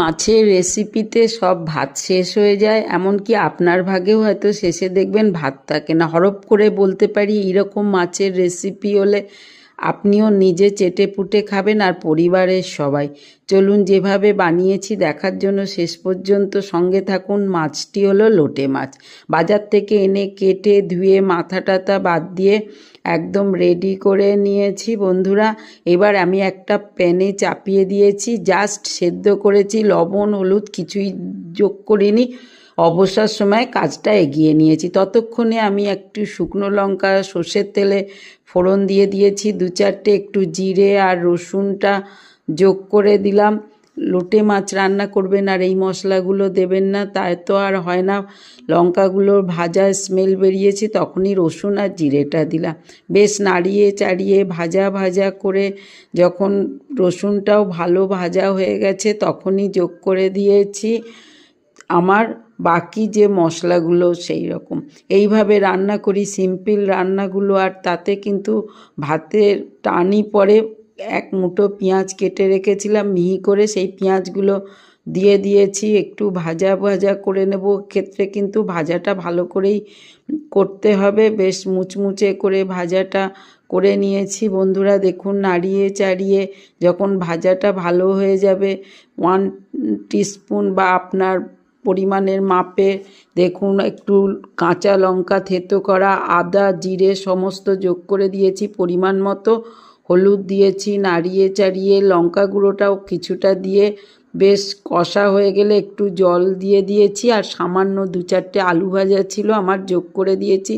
মাছের রেসিপিতে সব ভাত শেষ হয়ে যায়, এমনকি আপনার ভাগেও হয়তো শেষে দেখবেন ভাত থাকে না, হরপ করে বলতে পারি এরকম মাছের রেসিপি হলে আপনিও নিজে চেটে পুটে খাবেন আর পরিবারের সবাই। চলুন যেভাবে বানিয়েছি দেখার জন্য শেষ পর্যন্ত সঙ্গে থাকুন, মাছটি হলো লোটে মাছ। বাজার থেকে এনে কেটে ধুয়ে মাথা টাথা বাদ দিয়ে একদম রেডি করে নিয়েছি বন্ধুরা। এবার আমি একটা প্যানে চাপিয়ে দিয়েছি জাস্ট সেদ্ধ করেছি, লবণ, হলুদ, কিছুই যোগ করিনি। অবসর সময় কাজটা এগিয়ে নিয়েছি। ততক্ষণে আমি একটু শুকনো লঙ্কা, সর্ষের তেলে ফোড়ন দিয়ে দিয়েছি। দু চারটে একটু জিরে আর রসুনটা যোগ করে দিলাম। লোটে মাছ রান্না করবেন আর এই মশলাগুলো দেবেন না, তাই তো আর হয় না। লঙ্কাগুলোর ভাজা স্মেল বেরিয়েছে, তখনই রসুন আর জিরেটা দিলাম। বেশ নাড়িয়ে চাড়িয়ে ভাজা ভাজা করে যখন রসুনটাও ভালো ভাজা হয়ে গেছে, তখনই যোগ করে দিয়েছি। আমার বাকি যে মশলাগুলো সেই রকম। এইভাবে রান্না করি, সিম্পল রান্নাগুলো, আর তাতে কিন্তু ভাতের টানি পরে এক মুঠো পেঁয়াজ কেটে রেখেছিলাম, মিহি করে সেই পেঁয়াজগুলো দিয়ে দিয়েছি, একটু ভাজা ভাজা করে নেব। ক্ষেত্রে কিন্তু ভাজাটা ভালো করেই করতে হবে, বেশ মুচমুচে করে ভাজাটা করে নিয়েছি। বন্ধুরা, দেখুন, নাড়িয়ে চাড়িয়ে যখন ভাজাটা ভালো হয়ে যাবে ওয়ান টিস্পুন বা আপনার পরিমাণের মাপে দেখুন, একটু কাঁচা লঙ্কা থেতো করা, আদা, জিরে সমস্ত যোগ করে দিয়েছি, পরিমাণ মতো হলুদ দিয়েছি নাড়িয়ে চাড়িয়ে লঙ্কা গুঁড়োটাও কিছুটা দিয়ে বেশ কষা হয়ে গেলে একটু জল দিয়ে দিয়েছি আর সামান্য দু চারটে আলু ভাজা ছিল, আমার যোগ করে দিয়েছি।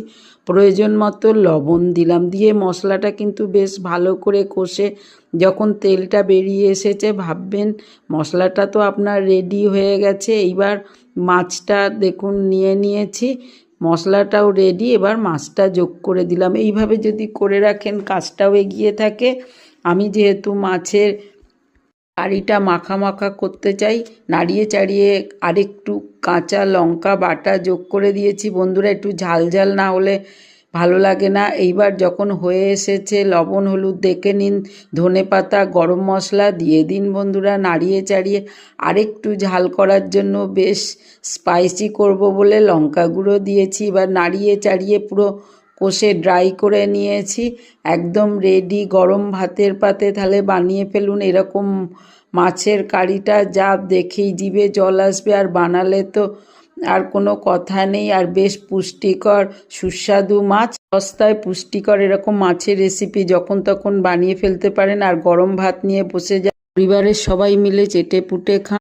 প্রয়োজন মতো লবণ দিলাম, দিয়ে মশলাটা কিন্তু বেশ ভালো করে কষে যখন তেলটা বেরিয়ে এসেছে ভাববেন, মশলাটা তো আপনার রেডি হয়ে গেছে। এইবার মাছটা দেখুন, নিয়ে নিয়েছি, মশলাটাও রেডি এবার মাছটা যোগ করে দিলাম। এইভাবে যদি করে রাখেন, কাজটাও এগিয়ে থাকে। আমি যেহেতু মাছের কারিটা মাখা মাখা করতে চাই। নাড়িয়ে চাড়িয়ে আরেকটু কাঁচা লঙ্কা বাটা যোগ করে দিয়েছি। বন্ধুরা, একটু ঝাল ঝাল না হলে ভালো লাগে না। এইবার যখন হয়ে এসেছে, লবণ, হলুদ দেখে নিন। ধনে পাতা, গরম মশলা দিয়ে দিন বন্ধুরা, নাড়িয়ে চাড়িয়ে। আরেকটু ঝাল করার জন্য বেশ স্পাইসি করব বলে লঙ্কা গুঁড়ো দিয়েছি। এবার নাড়িয়ে চাড়িয়ে পুরো কষে ড্রাই করে নিয়েছি। একদম রেডি গরম ভাতের পাতে তাহলে বানিয়ে ফেলুন। এরকম মাছের কারিটা যা দেখেই জিভে জল আসবে, আর বানালে তো আর কোনো কথা নেই। আর বেশ পুষ্টিকর, সুস্বাদু মাছ। সস্তায় পুষ্টিকর এরকম মাছের রেসিপি যখন তখন বানিয়ে ফেলতে পারেন। আর গরম ভাত নিয়ে বসে যা পরিবারের সবাই মিলে চেটে পুটে খান।